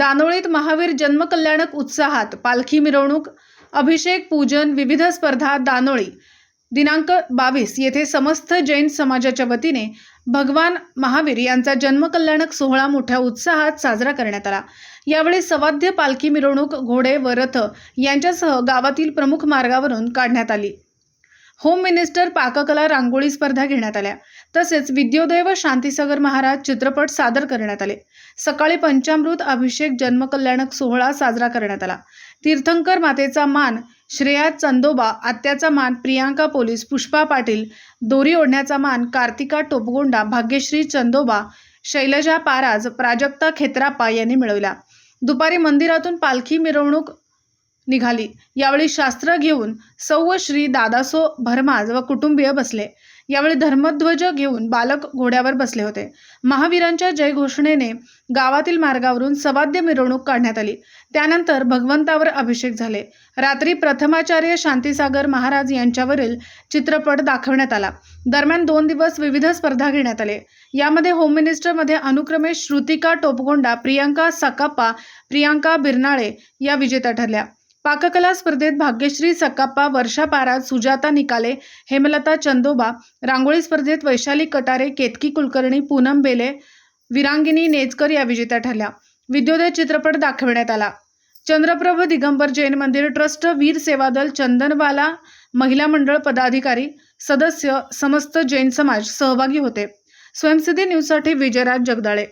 दानोळीत महावीर जन्मकल्याणक उत्साहात पालखी मिरवणूक अभिषेक पूजन विविध स्पर्धा दानोळी. दिनांक बावीस येथे समस्त जैन समाजाच्या वतीने भगवान महावीर यांचा जन्मकल्याणक सोहळा मोठ्या उत्साहात साजरा करण्यात आला. यावेळी सवाद्य पालखी मिरवणूक घोडे व रथ यांच्यासह गावातील प्रमुख मार्गावरून काढण्यात आली. होम मिनिस्टर पाककला रांगोळी स्पर्धा घेण्यात आल्या. तसेच विद्योदय व शांतीसागर महाराज चित्रपट सादर करण्यात आले. सकाळी पंचामृत अभिषेक जन्मकल्याणक सोहळा साजरा करण्यात आला. तीर्थंकर मातेचा मान श्रेया चंदोबा आत्याचा मान प्रियांका पोलीस पुष्पा पाटील दोरी ओढण्याचा मान कार्तिका टोपगोंडा भाग्यश्री चंदोबा शैलजा पाराज प्राजक्ता खेत्रापा यांनी मिळवला. दुपारी मंदिरातून पालखी मिरवणूक निघाली. यावेळी शास्त्र घेऊन सौ श्री दादासो भरमाज व कुटुंबीय बसले. यावेळी धर्मध्वज घेऊन बालक घोड्यावर बसले होते. महावीरांच्या जयघोषणेने गावातील मार्गावरून सवाद्य मिरवणूक काढण्यात आली. त्यानंतर भगवंतावर अभिषेक झाले. रात्री प्रथमाचार्य शांतीसागर महाराज यांच्यावरील चित्रपट दाखवण्यात आला. दरम्यान दोन दिवस विविध स्पर्धा घेण्यात आले. यामध्ये होम मिनिस्टरमध्ये अनुक्रमे श्रुतिका टोपगोंडा प्रियांका सकाप्पा प्रियांका बिरनाळे या विजेत्या ठरल्या. पाककला स्पर्धेत भाग्यश्री सकाप्पा वर्षा पारात सुजाता निकाले हेमलता चंदोबा रांगोळी स्पर्धेत वैशाली कटारे केतकी कुलकर्णी पूनम बेले विरांगिनी नेजकर या विजेत्या ठरल्या. विद्योदय चित्रपट दाखवण्यात आला. चंद्रप्रभ दिगंबर जैन मंदिर ट्रस्ट वीर सेवा दल चंदनवाला महिला मंडळ पदाधिकारी सदस्य समस्त जैन समाज सहभागी होते. स्वयंसिद्धी न्यूजसाठी विजयराज जगदाळे.